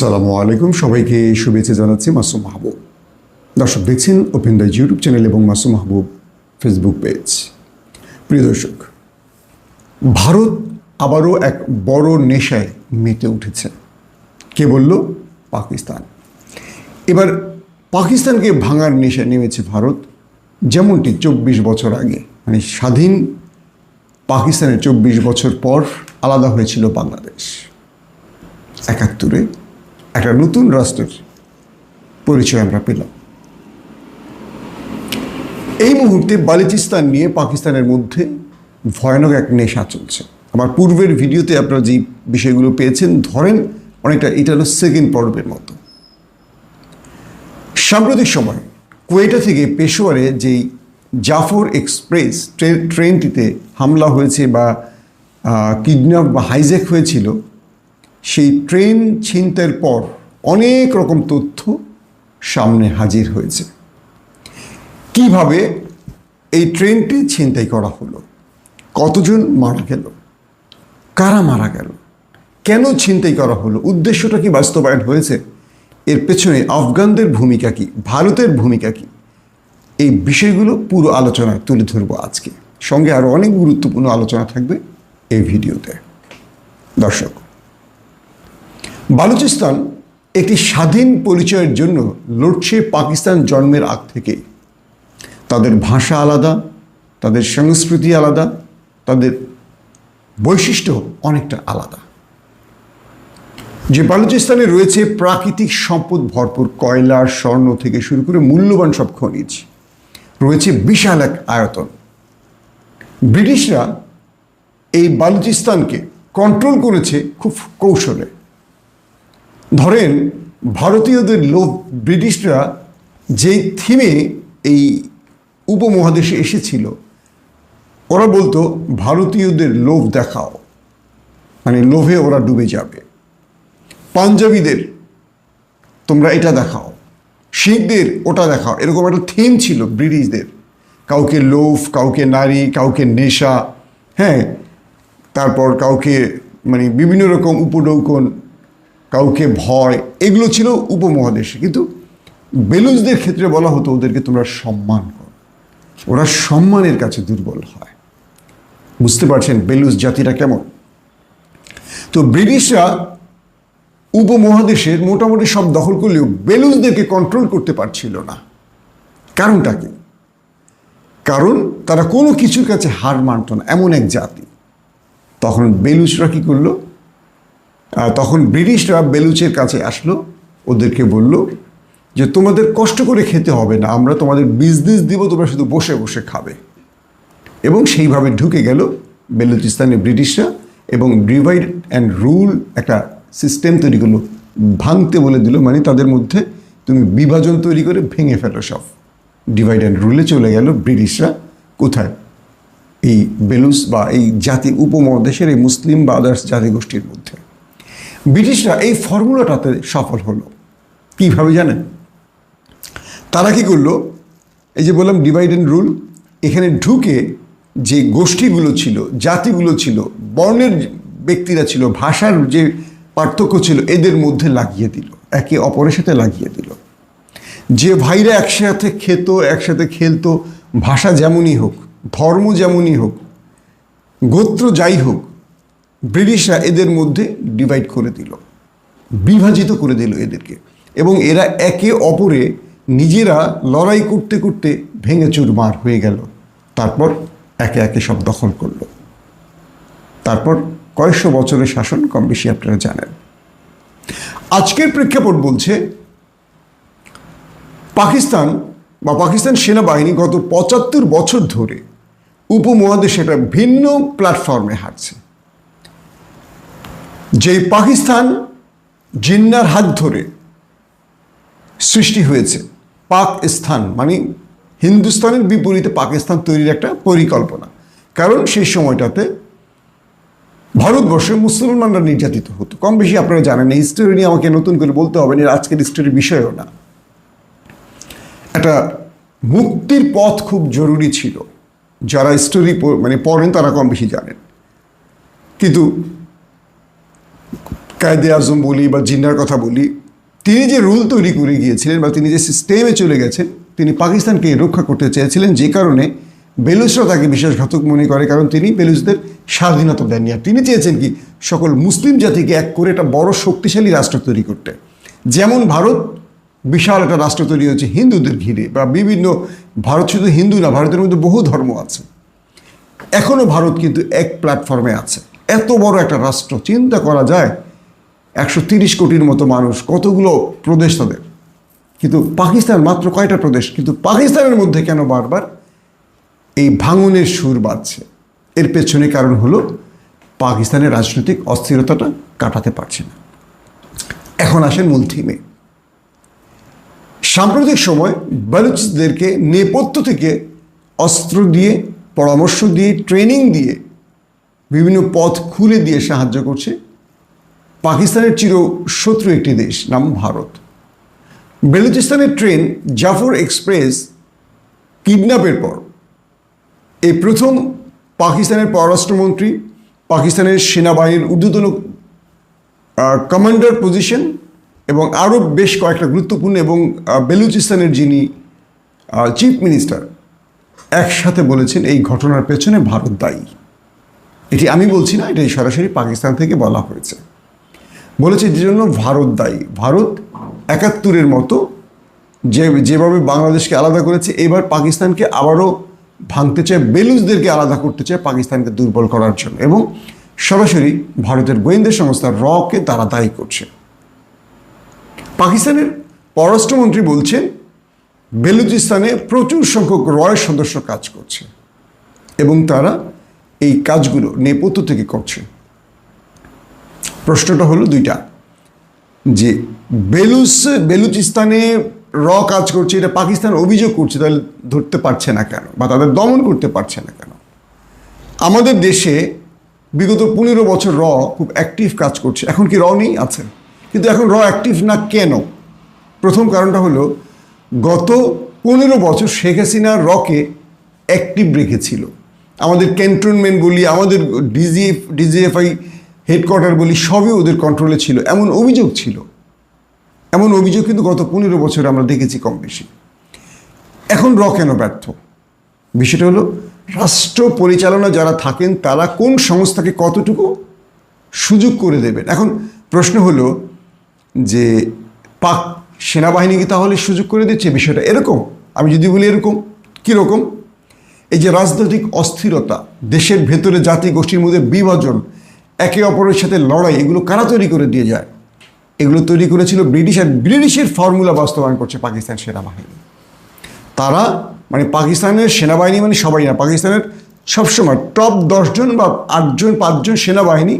আসসালামু আলাইকুম। সবাইকে শুভেচ্ছা জানাচ্ছি মাসুম মাহবুব। দর্শক, দেখছেন ওপেন দ্য ইউটিউব চ্যানেল এবং মাসুম মাহবুব ফেসবুক পেজ প্রিয় দর্শক, ভারত আবারও এক বড় নেশায় মেতে উঠেছে। কে বলল? পাকিস্তান। এবার পাকিস্তানকে ভাঙার নেশায় নেমেছে ভারত। যেমনটি চব্বিশ বছর আগে মানে স্বাধীন পাকিস্তানের চব্বিশ বছর পর আলাদা হয়েছিল বাংলাদেশ। একাত্তরে একটা নতুন রাষ্ট্রের পরিচয় আমরা পেলাম। এই মুহূর্তে বালুচিস্তান নিয়ে পাকিস্তানের মধ্যে ভয়ানক এক নেশা চলছে। আমার পূর্বের ভিডিওতে আপনারা যে বিষয়গুলো পেয়েছেন, ধরেন অনেকটা এটা হলো সেকেন্ড পর্বের মতো। সাম্প্রতিক সময় কুয়েটা থেকে পেশোয়ারে যেই জাফর এক্সপ্রেস ট্রেন ট্রেনটিতে হামলা হয়েছে বা কিডন্যাপ বা হাইজ্যাক হয়েছিল সেই ট্রেন ছিনতের পর অনেক রকম তথ্য সামনে হাজির হয়েছে। কীভাবে এই ট্রেনটি ছিনতাই করা হলো? কতজন মারা গেল? কারা মারা গেল? কেন ছিনতাই করা হলো? উদ্দেশ্যটা কি বাস্তবায়ন হয়েছে? এর পেছনে আফগানদের ভূমিকা কি? ভারতের ভূমিকা কি? এই বিষয়গুলো পুরো আলোচনায় তুলে ধরবো আজকে। সঙ্গে আরও অনেক গুরুত্বপূর্ণ আলোচনা থাকবে এই ভিডিওতে। দর্শক বালুচিস্তান একটি স্বাধীন পরিচয়ের জন্য লড়ছে পাকিস্তান জন্মের আগ থেকে। তাদের ভাষা আলাদা, তাদের সংস্কৃতি আলাদা, তাদের বৈশিষ্ট্য অনেকটা আলাদা। যে বালুচিস্তানে রয়েছে প্রাকৃতিক সম্পদ ভরপুর কয়লা, স্বর্ণ থেকে শুরু করে মূল্যবান সব খনিজ। রয়েছে বিশাল এক আয়তন। ব্রিটিশরা এই বালুচিস্তানকে কন্ট্রোল করেছে খুব কৌশলে। ধরেন, ভারতীয়দের লোভ, ব্রিটিশরা যে থিমে এই উপমহাদেশে এসেছিল, ওরা বলতো, ভারতীয়দের লোভ দেখাও। মানে লোভে ওরা ডুবে যাবে। পাঞ্জাবিদের, তোমরা এটা দেখাও। শিখদের, ওটা দেখাও। এরকম একটা থিম ছিল ব্রিটিশদের। কাউকে লোভ, কাউকে নারী, কাউকে নেশা হ্যাঁ তারপর কাউকে মানে বিভিন্ন রকম উপডৌকন কাউকে ভয়, এগুলো ছিল উপমহাদেশে। কিন্তু বেলুজদের ক্ষেত্রে বলা হতো, ওদেরকে তোমরা সম্মান করো। ওরা সম্মানের কাছে দুর্বল হয়। বুঝতে পারছেন বেলুজ জাতিটা কেমন? তো ব্রিটিশরা উপমহাদেশের মোটামুটি সব দখল করলেও বেলুজদেরকে কন্ট্রোল করতে পারছিল না। কারণটা কি? কারণ তারা কোনো কিছুর কাছে হার মানত না, এমন এক জাতি। তখন বেলুচরা কি করল? তখন ব্রিটিশরা বেলুচের কাছে আসলো, ওদেরকে বলল যে, তোমাদের কষ্ট করে খেতে হবে না, আমরা তোমাদের বিজনেস দিব, তোমরা শুধু বসে বসে খাবে। এবং সেইভাবে ঢুকে গেল বেলুচিস্তানে ব্রিটিশরা এবং ডিভাইড অ্যান্ড রুল একটা সিস্টেম তৈরি করল, ভাঙতে বলে দিল মানে তাদের মধ্যে তুমি বিভাজন তৈরি করে ভেঙে ফেলো সব। ডিভাইড অ্যান্ড রুলে চলে গেল ব্রিটিশরা, কোথায়? এই বেলুস বা এই জাতি উপমহাদেশের, এই মুসলিম বা আদার্স জাতিগোষ্ঠীর মধ্যে। ব্রিটিশরা এই ফর্মুলাটাতে সফল হলো। কীভাবে জানেন? তারা কি করল? এই যে বললাম ডিভাইড অ্যান্ড রুল এখানে ঢুকে যে গোষ্ঠীগুলো ছিল, জাতিগুলো ছিল, বর্ণের ব্যক্তিরা ছিল, ভাষার যে পার্থক্য ছিল, এদের মধ্যে লাগিয়ে দিল, একে অপরের সাথে লাগিয়ে দিল। যে ভাইরা একসাথে খেত, একসাথে খেলতো, ভাষা যেমনই হোক, ধর্ম যেমনই হোক, গোত্র যাই হোক ব্রিটিশরা এদের মধ্যে ডিভাইড করে দিল। বিভাজিত করে দিল এদেরকে। এবং এরা একে অপরে নিজেরা লড়াই করতে করতে ভেঙে চুরমার হয়ে গেল। তারপর একে একে সব দখল করল। তারপর কয়েকশো বছরের শাসন, কম বেশি আপনারা জানেন। আজকের প্রেক্ষাপট বলছে, পাকিস্তান বা পাকিস্তান সেনাবাহিনী গত পঁচাত্তর বছর ধরে উপমহাদেশে একটা ভিন্ন প্ল্যাটফর্মে হাঁটছে। যে পাকিস্তান জিন্নার হাত ধরে সৃষ্টি হয়েছে পাকিস্তান মানে হিন্দুস্তানের বিপরীতে পাকিস্তান তৈরির একটা পরিকল্পনা। কারণ সেই সময়টাতে ভারতবর্ষে মুসলমানরা নির্যাতিত হতো। কম বেশি আপনারা জানেন, এই হিস্টোরি নিয়ে আমাকে নতুন করে বলতে হবে না আজকের হিস্টোরির বিষয়ও না। একটা মুক্তির পথ খুব জরুরি ছিল। যারা স্টোরি মানে পড়েন তারা কম বেশি জানেন। কিন্তু কায়দে আজম বলি বা জিন্নার কথা বলি, তিনি যে রুল তৈরি করে গিয়েছিলেন বা তিনি যে সিস্টেমে চলে গেছেন, তিনি পাকিস্তানকে রক্ষা করতে চেয়েছিলেন যে কারণে বেলুসরা তাকে বিশ্বাসঘাতক মনে করে, কারণ তিনি বেলুসদের স্বাধীনতা দেননি। আর তিনি চেয়েছেন কি, সকল মুসলিম জাতিকে এক করে একটা বড় শক্তিশালী রাষ্ট্র তৈরি করতে। যেমন ভারত বিশাল একটা রাষ্ট্র তৈরি হয়েছে হিন্দুদের ঘিরে, বা বিভিন্ন ভারত শুধু হিন্দু না, ভারতের মধ্যে বহু ধর্ম আছে। এখনও ভারত কিন্তু এক প্ল্যাটফর্মে আছে। এত বড় একটা রাষ্ট্র, চিন্তা করা যায় একশো তিরিশ কোটির মতো মানুষ, কতগুলো প্রদেশ তাদের? কিন্তু পাকিস্তান, মাত্র কয়টা প্রদেশ? কিন্তু পাকিস্তানের মধ্যে কেন বারবার এই ভাঙনের সুর বাজছে? এর পেছনে কারণ হলো পাকিস্তানের রাজনৈতিক অস্থিরতাটা কাটাতে পারছে না। এখন আসেন মূল থিমে। সাম্প্রতিক সময় বালুচদেরকে নেপথ্য থেকে অস্ত্র দিয়ে, পরামর্শ দিয়ে, ট্রেনিং দিয়ে, বিভিন্ন পথ খুলে দিয়ে সাহায্য করছে পাকিস্তানের চির শত্রু একটি দেশ, নাম ভারত। বেলুচিস্তানের ট্রেন জাফর এক্সপ্রেস কিডন্যাপের পর। এই প্রথম পাকিস্তানের পররাষ্ট্রমন্ত্রী, পাকিস্তানের সেনাবাহিনীর ঊর্ধ্বতন কমান্ডার পজিশন এবং আরও বেশ কয়েকটা গুরুত্বপূর্ণ এবং বেলুচিস্তানের যিনি চিফ মিনিস্টার একসাথে বলেছেন এই ঘটনার পেছনে ভারত দায়ী। এটি আমি বলছি না এটি সরাসরি পাকিস্তান থেকে বলা হয়েছে। বলেছে যে জন্য ভারত দায়ী। ভারত একাত্তরের মতো যে, যেভাবে বাংলাদেশকে আলাদা করেছে, এবার পাকিস্তানকে আবারও ভাঙতে চায়, বেলুচদেরকে আলাদা করতে চায় পাকিস্তানকে দুর্বল করার জন্য। এবং সরাসরি ভারতের গোয়েন্দা সংস্থা রকে তারা দায়ী করছে। পাকিস্তানের পররাষ্ট্রমন্ত্রী বলছেন, বেলুচিস্তানে প্রচুর সংখ্যক রয়ের সদস্য কাজ করছে এবং তারা এই কাজগুলো নেপথ্য থেকে করছে। প্রশ্নটা হলো দুইটা। যে বেলুস বেলুচিস্তানে র কাজ করছে, এটা পাকিস্তান অভিযোগ করছে, তাহলে ধরতে পারছে না কেন? বা তাদের দমন করতে পারছে না কেন? আমাদের দেশে বিগত পনেরো বছর র খুব অ্যাক্টিভ কাজ করছে। এখন কি র নেই? আছে। কিন্তু এখন র অ্যাক্টিভ না কেন? প্রথম কারণটা হলো, গত পনেরো বছর শেখ হাসিনা রকে অ্যাক্টিভ রেখেছিল। আমাদের ক্যান্টনমেন্ট বলি, আমাদের ডিজিএফ ডিজিএফআই হেডকোয়ার্টার বলি সবই ওদের কন্ট্রোলে ছিল। এমন অভিযোগ ছিল। এমন অভিযোগ কিন্তু গত পনেরো বছর আমরা দেখেছি কম বেশি। এখন র কেন ব্যর্থ? বিষয়টা হলো, রাষ্ট্র পরিচালনা যারা থাকেন, তারা কোন সংস্থাকে কতটুকু সুযোগ করে দেবেন? এখন প্রশ্ন হলো যে, পাক সেনাবাহিনী কি তাহলে সুযোগ করে দিচ্ছে? বিষয়টা এরকম। আমি যদি বলি এরকম, কীরকম? এই যে রাজনৈতিক অস্থিরতা, দেশের ভেতরে জাতি গোষ্ঠীর মধ্যে বিভাজন একে অপরের সাথে লড়াই, এগুলো কারা তৈরি করে দিয়ে যায়? এগুলো তৈরি করেছিল ব্রিটিশ আর ব্রিটিশের ফর্মুলা বাস্তবায়ন করছে পাকিস্তান সেনাবাহিনী। তারা মানে পাকিস্তানের সেনাবাহিনী মানে সবাই না, পাকিস্তানের সবসময় টপ দশজন বা আটজন, পাঁচজন সেনাবাহিনী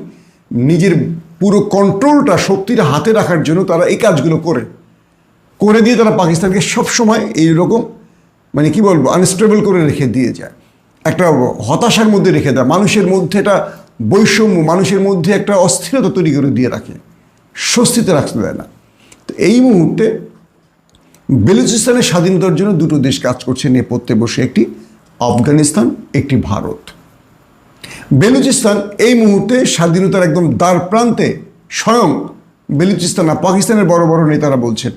নিজের পুরো কন্ট্রোলটা শক্তিটা হাতে রাখার জন্য তারা এই কাজগুলো করে। করে দিয়ে তারা পাকিস্তানকে সবসময় এইরকম মানে কি বলব আনস্টেবল করে রেখে দিয়ে যায়। একটা হতাশার মধ্যে রেখে দেয়। মানুষের মধ্যে একটা বৈষম্য মানুষের মধ্যে একটা অস্থিরতা তৈরি করে দিয়ে রাখে, স্বস্তিতে রাখতে দেয় না। তো এই মুহূর্তে বেলুচিস্তানের স্বাধীনতার জন্য দুটো দেশ কাজ করছে, নেপথ্যে বসে একটি আফগানিস্তান, একটি ভারত। বেলুচিস্তান এই মুহূর্তে স্বাধীনতার একদম দ্বার প্রান্তে স্বয়ং বেলুচিস্তান না পাকিস্তানের বড় বড় নেতারা বলছেন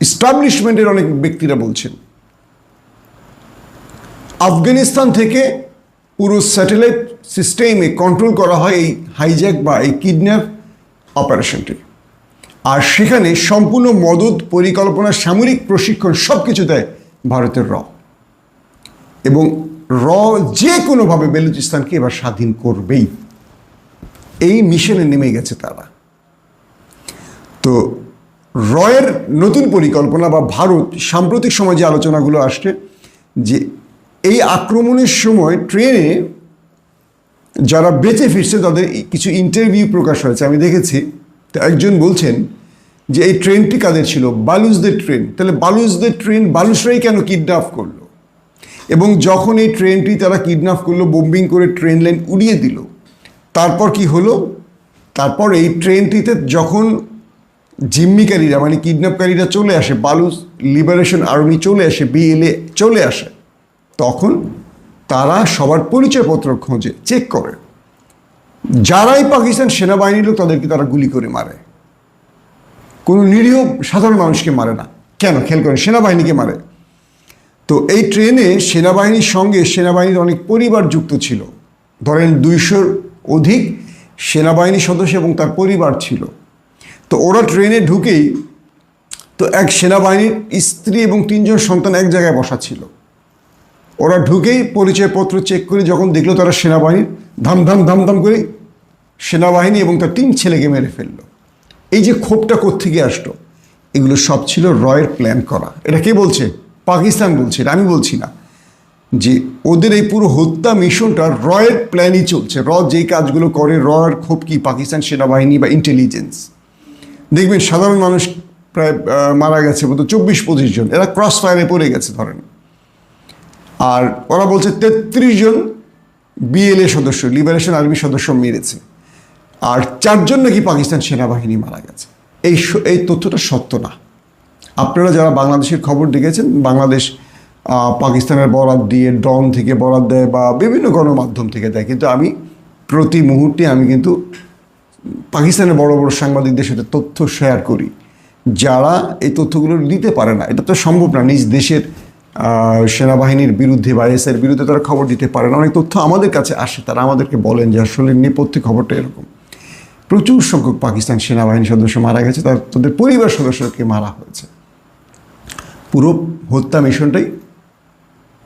ইস্টাবলিশমেন্টের অনেক ব্যক্তিরা বলছেন। আফগানিস্তান থেকে পুরো স্যাটেলাইট সিস্টেমে কন্ট্রোল করা হয় এই হাইজ্যাক বা এই কিডন্যাপ অপারেশনটি আর সেখানে সম্পূর্ণ মদত, পরিকল্পনা, সামরিক প্রশিক্ষণ সব কিছু দেয় ভারতের র। এবং র যে কোনোভাবে বেলুচিস্তানকে এবার স্বাধীন করবেই। এই মিশনে নেমে গেছে তারা। তো রয়ের নতুন পরিকল্পনা বা ভারত সাম্প্রতিক সময় যে আলোচনাগুলো আসছে যে এই আক্রমণের সময় ট্রেনে যারা বেঁচে ফিরছে, তাদের কিছু ইন্টারভিউ প্রকাশ হয়েছে, আমি দেখেছি। তো একজন বলছেন যে এই ট্রেনটি কাদের ছিল? বালুচদের ট্রেন তাহলে বালুচদের ট্রেন বালুসরাই কেন কিডন্যাপ করল? এবং যখন এই ট্রেনটি তারা কিডন্যাপ করল বোম্বিং করে ট্রেন লাইন উড়িয়ে দিল, তারপর কি হলো? তারপর এই ট্রেনটিতে যখন জিম্মিকারীরা মানে কিডন্যাপকারীরা চলে আসে, বালুচ লিবারেশন আর্মি চলে আসে বিএলএ চলে আসে তখন তারা সবার পরিচয়পত্র খোঁজে চেক করে। যারাই পাকিস্তান সেনাবাহিনীর লোক, তাদেরকে তারা গুলি করে মারে। কোনো নিরীহ সাধারণ মানুষকে মারে না। কেন? খেয়াল করেন, সেনাবাহিনীকে মারে। তো এই ট্রেনে সেনাবাহিনীর সঙ্গে সেনাবাহিনীর অনেক পরিবার যুক্ত ছিল। ধরেন দুইশোর অধিক সেনাবাহিনীর সদস্য এবং তার পরিবার ছিল। তো ওরা ট্রেনে ঢুকেই তো এক সেনাবাহিনীর স্ত্রী এবং তিনজন সন্তান এক জায়গায় বসা ছিল। ওরা ঢুকেই পরিচয়পত্র চেক করে যখন দেখল তারা সেনাবাহিনীর ধাম ধাম ধাম ধাম করে সেনাবাহিনী এবং তার তিন ছেলেকে মেরে ফেলল। এই যে ক্ষোভটা কোত্থেকে আসলো? এগুলো সব ছিল রয়ের প্ল্যান করা। এটা কে বলছে? পাকিস্তান বলছে, এটা আমি বলছি না। যে ওদের এই পুরো হত্যা মিশনটা রয়ের প্ল্যানই চলছে। র যেই কাজগুলো করে, রয়ের ক্ষোভ কি পাকিস্তান সেনাবাহিনী বা ইন্টেলিজেন্স দেখবেন সাধারণ মানুষ প্রায় মারা গেছে মতো চব্বিশ পঁচিশ জন। এরা ক্রস ফায়ারে পড়ে গেছে ধরেন। আর ওরা বলছে তেত্রিশ জন বিএলএ সদস্য লিবারেশন আর্মি সদস্য মেরেছে। আর চারজন নাকি পাকিস্তান সেনাবাহিনী মারা গেছে। এই এই তথ্যটা সত্য না। আপনারা যারা বাংলাদেশের খবর দেখেছেন, বাংলাদেশ পাকিস্তানের বরাত দিয়ে ডন থেকে বরাত দেয় বা বিভিন্ন গণমাধ্যম থেকে দেয়, কিন্তু আমি প্রতি মুহূর্তে আমি কিন্তু পাকিস্তানের বড় বড় সাংবাদিকদের সাথে তথ্য শেয়ার করি। যারা এই তথ্যগুলো দিতে পারে না, এটা তো সম্ভব না, নিজ দেশের সেনাবাহিনীর বিরুদ্ধে বা এসের বিরুদ্ধে তারা খবর দিতে পারে না। অনেক তথ্য আমাদের কাছে আসে, তারা আমাদেরকে বলেন যে আসলে নেপথ্যে খবরটা এরকম। প্রচুর সংখ্যক পাকিস্তান সেনাবাহিনী সদস্য মারা গেছে, তার, তাদের পরিবার সদস্যকে মারা হয়েছে। পুরো হত্যা মিশনটাই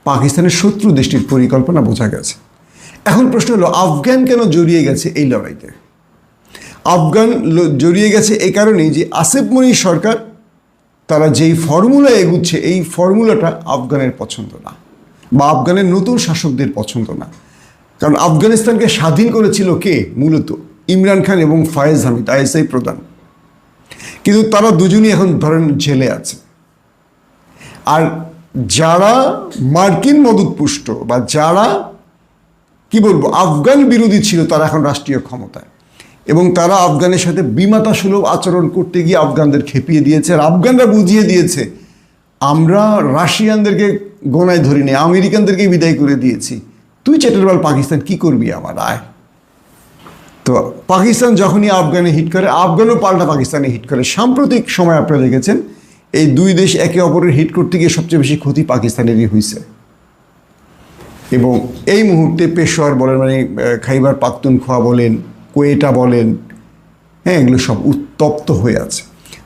পাকিস্তানের শত্রু দেশটির পরিকল্পনা বোঝা গেছে। এখন প্রশ্ন হলো, আফগান কেন জড়িয়ে গেছে এই লড়াইতে? আফগান জড়িয়ে গেছে এই কারণেই যে আসিফ মনি সরকার তারা যেই ফর্মুলা এগুচ্ছে, এই ফর্মুলাটা আফগানের পছন্দ না বা আফগানের নতুন শাসকদের পছন্দ না। কারণ আফগানিস্তানকে স্বাধীন করেছিল কে? মূলত ইমরান খান এবং ফায়েজ হামিদ, আইএসআই প্রধান। কিন্তু তারা দুজনই এখন ধরেন জেলে আছে। আর যারা মার্কিন মদতপুষ্ট বা যারা, কি বলব, আফগান বিরোধী ছিল, তারা এখন রাষ্ট্রীয় ক্ষমতায়। এবং তারা আফগানের সাথে বিমাতা সুলভ আচরণ করতে গিয়ে আফগানদের খেপিয়ে দিয়েছে আর আফগানরা বুঝিয়ে দিয়েছে, আমরা রাশিয়ানদেরকে গোনায় ধরিনি আমেরিকানদেরকে বিদায় করে দিয়েছি। তুই চেটেরবাল পাকিস্তান, কি করবি আমার আয়? তো পাকিস্তান যখনই আফগানে হিট করে, আফগানও পাল্টা পাকিস্তানে হিট করে। সাম্প্রতিক সময় আপনারা দেখেছেন, এই দুই দেশ একে অপরের হিট করতে গিয়ে সবচেয়ে বেশি ক্ষতি পাকিস্তানেরই হয়েছে এবং এই মুহূর্তে পেশোয়ার বলেন মানে খাইবার পাখতুনখোয়া বলেন কোয়েটা বলেন হ্যাঁ এগুলো সব উত্তপ্ত হয়ে আছে।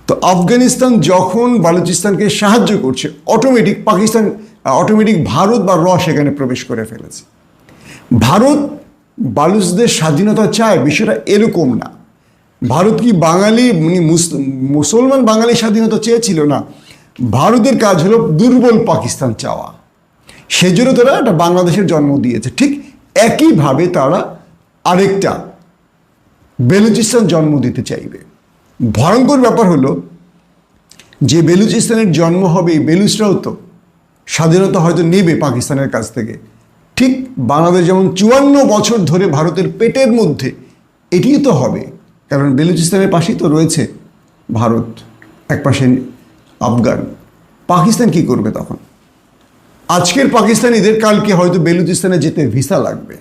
তো আফগানিস্তান যখন বালুচিস্তানকে সাহায্য করছে অটোমেটিক পাকিস্তান অটোমেটিক ভারত বা র সেখানে প্রবেশ করে ফেলেছে। ভারত বালুচদের স্বাধীনতা চায়, বিষয়টা এরকম না। ভারত কি বাঙালি মানে মুস- মুসলমান বাঙালি স্বাধীনতা চেয়েছিল না? ভারতের কাজ হলো দুর্বল পাকিস্তান চাওয়া। সেজন্য তারা একটা বাংলাদেশের জন্ম দিয়েছে। ঠিক একইভাবে তারা আরেকটা বেলুচিস্তান জন্ম দিতে চাইবে। ভয়ঙ্কর ব্যাপার হলো, যে বেলুচিস্তানের জন্ম হবে বেলুচরাও তো স্বাধীনতা হয়তো নেবে পাকিস্তানের কাছ থেকে। ঠিক বাংলাদেশ যেমন চুয়ান্ন বছর ধরে ভারতের পেটের মধ্যে, এটিও তো হবে। কারণ বেলুচিস্তানের পাশেই তো রয়েছে ভারত, এক পাশে আফগান। পাকিস্তান কি করবে তখন? আজকের পাকিস্তানিদের কালকে হয়তো বেলুচিস্তানে যেতে ভিসা লাগবে,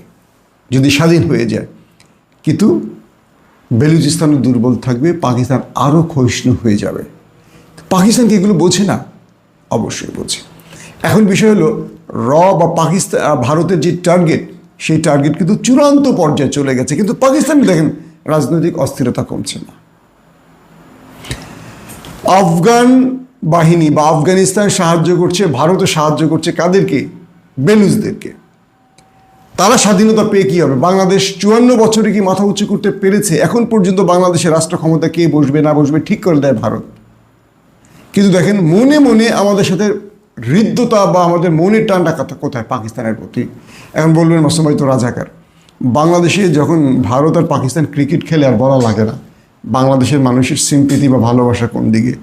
যদি স্বাধীন হয়ে যায়। কিন্তু বেলুচিস্তানও দুর্বল থাকবে, পাকিস্তান আরও ক্ষয়িষ্ণু হয়ে যাবে। পাকিস্তান কি এগুলো বোঝে না? অবশ্যই বোঝে। এখন বিষয় হলো, র বা পাকিস্তান ভারতের যে টার্গেট সেই টার্গেট কিন্তু চূড়ান্ত পর্যায়ে চলে গেছে। কিন্তু পাকিস্তানে দেখেন, রাজনৈতিক অস্থিরতা কমছে না। আফগান বাহিনী বা আফগানিস্তান সাহায্য করছে, ভারতও সাহায্য করছে কাদেরকে? বেলুচদেরকে। তারা স্বাধীনতা পেয়ে কী হবে? বাংলাদেশ চুয়ান্ন বছরে কি মাথা উঁচু করতে পেরেছে? এখন পর্যন্ত বাংলাদেশের রাষ্ট্র ক্ষমতা কে বসবে, না বসবে, ঠিক করে দেয় ভারত। কিন্তু দেখেন, মনে মনে আমাদের সাথে হৃদ্যতা বা আমাদের মনের টানটা কথা কোথায়? পাকিস্তানের প্রতি। এখন বলবেন মাসুমাই তো রাজাকার। বাংলাদেশে যখন ভারত আর পাকিস্তান ক্রিকেট খেলে আর বলা লাগে না, বাংলাদেশের মানুষের সিম্পিতি বা ভালোবাসা কোন দিকে?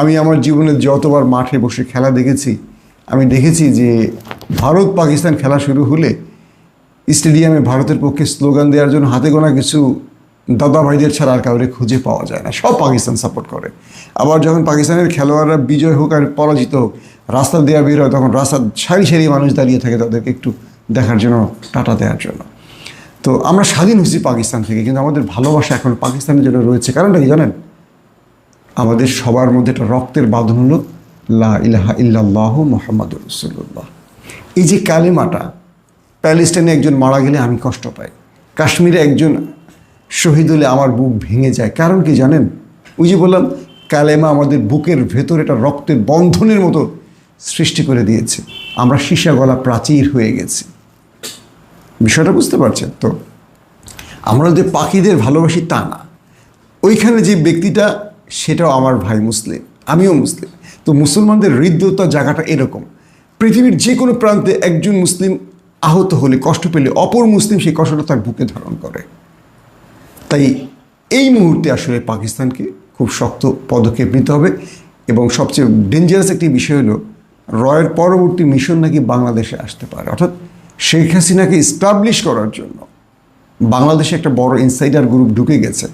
আমি আমার জীবনে যতবার মাঠে বসে খেলা দেখেছি, আমি দেখেছি যে ভারত পাকিস্তান খেলা শুরু হলে স্টেডিয়ামে ভারতের পক্ষে স্লোগান দেওয়ার জন্য হাতে গোনা কিছু দাদা ভাইদের ছাড়া আর কাউরে খুঁজে পাওয়া যায় না। সব পাকিস্তান সাপোর্ট করে। আবার যখন পাকিস্তানের খেলোয়াড়রা বিজয় হোক আর পরাজিত হোক, রাস্তা দেওয়া বের হয়, তখন রাস্তা সারি সারি মানুষ দাঁড়িয়ে থাকে তাদেরকে একটু দেখার জন্য, টাটা দেওয়ার জন্য। তো আমরা স্বাধীন হয়েছি পাকিস্তান থেকে, কিন্তু আমাদের ভালোবাসা এখন পাকিস্তানের জন্য রয়েছে। কারণটা কি জানেন? আমাদের সবার মধ্যে একটা রক্তের বাঁধন হলো, লা ইলাহা ইল্লাল্লাহ মোহাম্মদ রসুল্লাহ এই যে কালেমাটা প্যালেস্টাইনে একজন মারা গেলে আমি কষ্ট পাই। কাশ্মীরে একজন শহীদ হলে আমার বুক ভেঙে যায়। কারণ কি জানেন? ওই যে বললাম, কালেমা আমাদের বুকের ভেতরে একটা রক্তের বন্ধনের মতো সৃষ্টি করে দিয়েছে। আমরা সীসা গলা প্রাচীর হয়ে গেছি। বিষয়টা বুঝতে পারছেন তো? আমরা যে পাখিদের ভালোবাসি তা না। ওইখানে যে ব্যক্তিটা, সেটাও আমার ভাই মুসলিম, আমিও মুসলিম। তো মুসলমানদের হৃদ্যতা জায়গাটা এরকম। পৃথিবীর যে কোনো প্রান্তে একজন মুসলিম আহত হলে কষ্ট পেলে অপর মুসলিম সেই কষ্টটা তার বুকে ধারণ করে। তাই এই মুহূর্তে আসলে পাকিস্তানকে খুব শক্ত পদক্ষেপ নিতে হবে এবং সবচেয়ে ডেঞ্জারাস একটি বিষয় হলো, রয়ের পরবর্তী মিশন নাকি বাংলাদেশে আসতে পারে। অর্থাৎ শেখ হাসিনাকে স্টাবলিশ করার জন্য বাংলাদেশে একটা বড় ইনসাইডার গ্রুপ ঢুকে গেছে।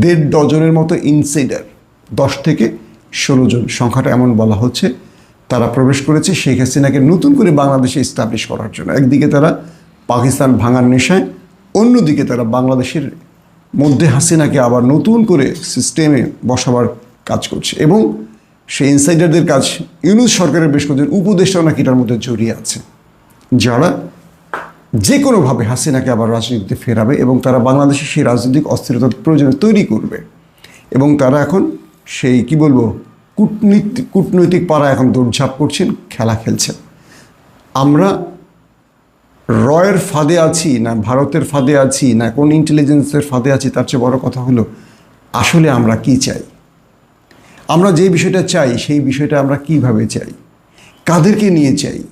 দেড় ডজনের মতো ইনসাইডার দশ থেকে ষোলো জন, সংখ্যাটা এমন বলা হচ্ছে। তারা প্রবেশ করেছে, শেখ হাসিনাকে নতুন করে বাংলাদেশে স্টাবলিশ করার জন্য। একদিকে তারা পাকিস্তান ভাঙার নেশায়, অন্যদিকে তারা বাংলাদেশের মধ্যে হাসিনাকে আবার নতুন করে সিস্টেমে বসাবার কাজ করছে। এবং সেই ইনসাইডারদের কাজ ইউনুস সরকারের বেশ কয়েকজন উপদেষ্টাও নাকি এটার মধ্যে জড়িয়ে আছে। যারা যে কোনোভাবে হাসিনাকে আবার রাজনীতিতে ফেরাবে এবং তারা বাংলাদেশে সেই রাজনৈতিক অস্থিরতার প্রয়োজনে তৈরি করবে। এবং তারা এখন সেই, কি বলব কূটনীতি, কূটনৈতিক পাড়া এখন দৌড়ঝাঁপ করছেন, খেলা খেলছেন। আমরা রয়ের ফাঁদে আছি, না ভারতের ফাঁদে আছি, না কোন ইন্টেলিজেন্সের ফাঁদে আছি, তার চেয়ে বড় কথা হলো, আসলে আমরা কি চাই? আমরা যে বিষয়টা চাই, সেই বিষয়টা আমরা কীভাবে চাই? কাদেরকে নিয়ে চাই?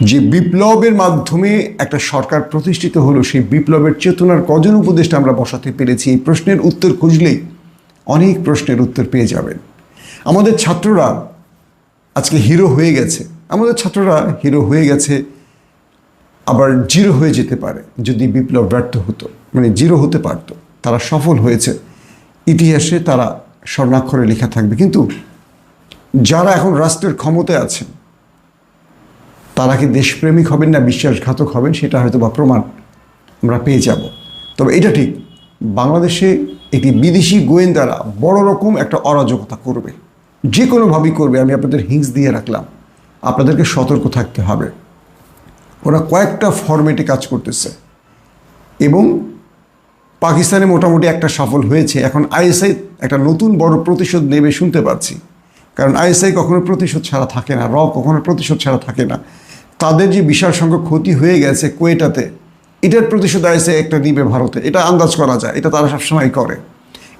যে বিপ্লবের মাধ্যমে একটা সরকার প্রতিষ্ঠিত হলো, সেই বিপ্লবের চেতনার কজন উপদেষ্টা আমরা বসাতে পেরেছি? এই প্রশ্নের উত্তর খুঁজলেই অনেক প্রশ্নের উত্তর পেয়ে যাবেন। আমাদের ছাত্ররা আজকে হিরো হয়ে গেছে। আমাদের ছাত্ররা হিরো হয়ে গেছে, আবার জিরো হয়ে যেতে পারে যদি বিপ্লব ব্যর্থ হতো মানে জিরো হতে পারত। তারা সফল হয়েছে। ইতিহাসে তারা স্বর্ণাক্ষরে লেখা থাকবে। কিন্তু যারা এখন রাষ্ট্রের ক্ষমতায় আছেন, তারা কি দেশপ্রেমিক হবেন না বিশ্বাসঘাতক হবেন, সেটা হয়তো বা প্রমাণ আমরা পেয়ে যাব। তবে এটা ঠিক, বাংলাদেশে একটি বিদেশি গোয়েন্দারা বড় রকম একটা অরাজকতা করবে। যে কোনোভাবেই করবে, আমি আপনাদের হিংস দিয়ে রাখলাম। আপনাদেরকে সতর্ক থাকতে হবে। ওরা কয়েকটা ফরম্যাটে কাজ করতেছে। এবং পাকিস্তানে মোটামুটি একটা সফল হয়েছে। এখন আইএসআই একটা নতুন বড় প্রতিশোধ নেবে শুনতে পাচ্ছি। কারণ আইএসআই কখনো প্রতিশোধ ছাড়া থাকে না র কখনো প্রতিশোধ ছাড়া থাকে না। তাদের যে বিশাল সংখ্যক ক্ষতি হয়ে গেছে কোয়েটাতে এটার প্রতিশোধ আইএসআই একটা নিবে ভারতে। এটা আন্দাজ করা যায়, এটা তারা সবসময় করে।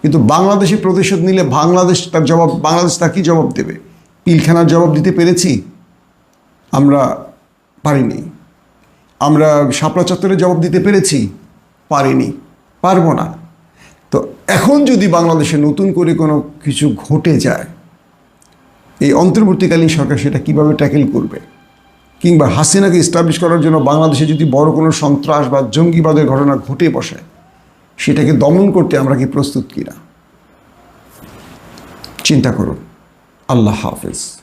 কিন্তু বাংলাদেশি প্রতিশোধ নিলে বাংলাদেশ তার জবাব, বাংলাদেশ তার কী জবাব দেবে? পিলখানার জবাব দিতে পেরেছি? আমরা পারিনি। আমরা শাপলা চত্বরে জবাব দিতে পেরেছি? পারিনি। পারব না। তো এখন যদি বাংলাদেশে নতুন করে কোনো কিছু ঘটে যায়, এই অন্তর্বর্তীকালীন সরকার সেটা কীভাবে ট্যাকেল করবে? কিংবা হাসিনাকে ইস্টাবলিশ করার জন্য বাংলাদেশে যদি বড় কোনো সন্ত্রাস বা জঙ্গিবাদের ঘটনা ঘটে বসে, সেটাকে দমন করতে আমরা কি প্রস্তুত কিনা? চিন্তা করুন। আল্লাহ হাফেজ।